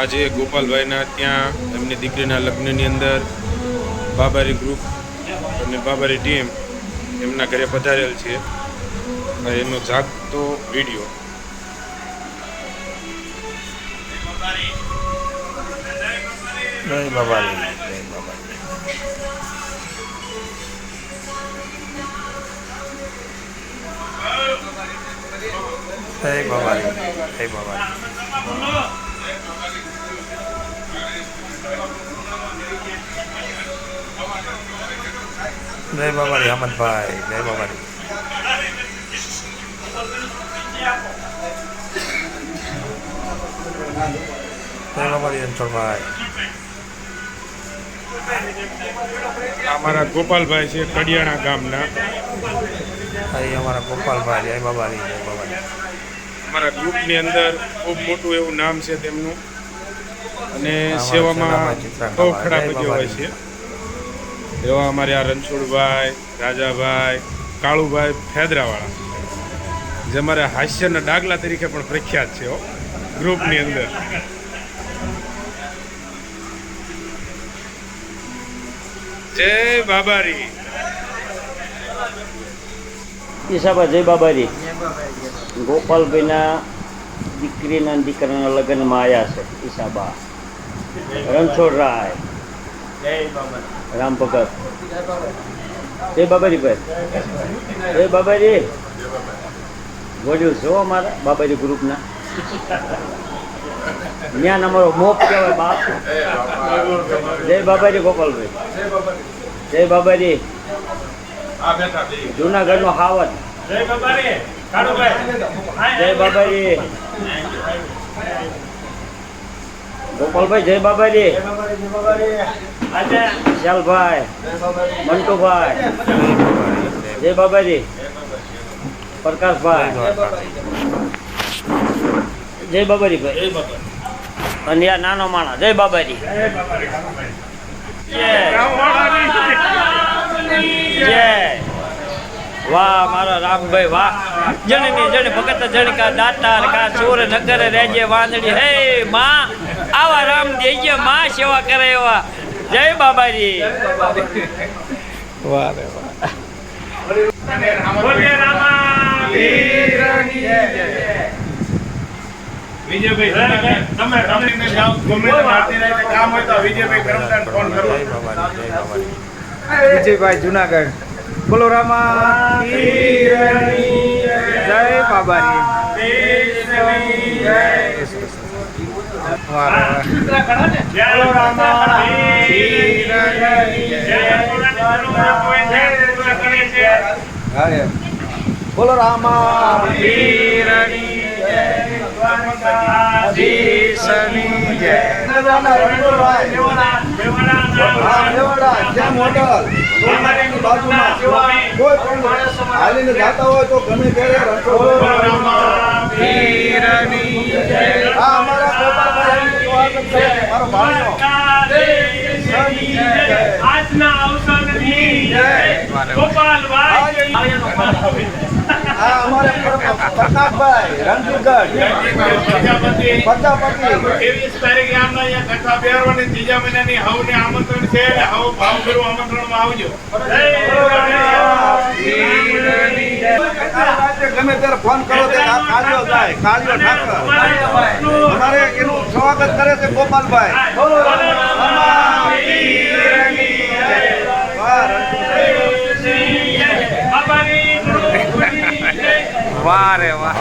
આજે ગોપાલભાઈના ત્યાં એમની દીકરીના લગ્નની અંદર બાબારી ગ્રુપ અને બાબારી ટીમ એમના ઘરે પધારેલ છે. એનો જાગતો વીડિયો Hey, Baba. Hey, બાબાજી જય જય બાબાજી જય બાબાજી જય રણછોડભાઈ અમારા ગોપાલભાઈ છે કડિયાણા ગામના. અહીં અમારા ગોપાલભાઈ જય બાબાજી જય બાબાજી અમારા ગ્રુપની અંદર ખૂબ મોટું એવું નામ છે તેમનું. અને સેવામાં. બહુ ખરાબ હોય છે. એવા અમારે આ રણછોડભાઈ, રાજાભાઈ, કાળુભાઈ ફેદરાવાળા. જે અમારા હાસ્યના ડાગલા તરીકે પણ પ્રખ્યાત છે ગ્રુપની અંદર. જય બાબારી. ઈશાબા, જય બાબાજી ગોપાલભાઈના દીકરીના દીકરાના લગ્નમાં આવ્યા છે ઈશાબા. રણછોડરાય. રામ ભગત. જય બાબાજી ભાઈ. જય બાબાજી. વડ્યું છો અમારા બાબાજી ગ્રુપના. જ્ઞાન અમારો મોપ કહેવાય બાપ. જય બાબાજી ગોપાલભાઈ. જય બાબાજી. જુનાગઢનો હાવત જય બાબાજી. ગોપાલભાઈ જય બાબાજી. શ્યાલભાઈ મંટુભાઈ. જય બાબાજી. પ્રકાશભાઈ. જય બાબાજી. ભાઈ. અને આ નાનો માણસ. જય બાબાજી. જય જય. વાહ મારા રામભાઈ વાહ. જણની જણ ભગત જણ કા દાતાર કા સૂર નગર રેજે વાંદડી હે માં. આવા રામ દેજે માં સેવા કરે એવા. જય બાબાજી. વાહ રે વિજયભાઈ તમે તમે જાઓ ગમે તે મારતી રહે એટલે કામ હોય તો વિજયભાઈ કરમદાન ફોન કરો. જય બાબાજી જય બાબાજી. વિજયભાઈ જુનાગઢ. બોલો રામા જય બાબાની જય. બોલો રામા. બોલો હાલીને જાતા હોય તો ગમે ત્યારે અમારા સ્વાગત છે મારો ભાણિયો આજના અવસરની ગોપાલભાઈ. આ અમારે પ્રકાશભાઈ રણજીતગઢ પ્રજાપતિ. ત્રેવીસ તારીખે આમના અહીંયા કથા બેહરવાની ત્રીજા મહિનાની હવને આમંત્રણ છે. એટલે હવ ભાવગુરુ આમંત્રણમાં આવજો. ગમે ત્યારે ફોન કરો તે થાય કાળિયો જાય કાળિયો ઠાકર. અમારે એનું સ્વાગત કરે છે ગોપાલભાઈ. વાહ રે વાહ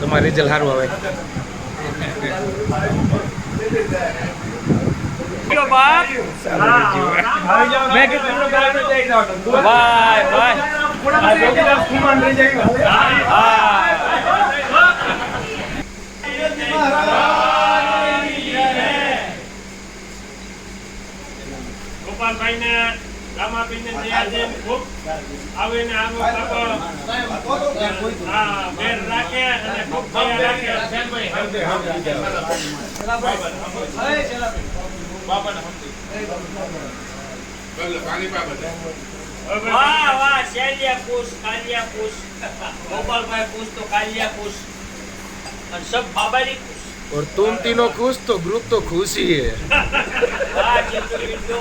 તમારું રિઝલ્ટ સારું આવે. બાપ ભાઈ ભાઈ હા ગોપાલભાઈને રામાબીનને દયાદેન ખૂબ આવીને આગળ આગળ હા બેન રાખે અને ખૂબ દયા રાખે વાહ વાહ શૈલિયા પુષ કાલિયા પુષ ગોપાલભાઈ પુષ તો કાલિયા પુષ અને સબ બાબારી પુષ और तुम तीनों खुश तो ग्रुप तो खुश ही है વાહ ચિત્રબિંદુ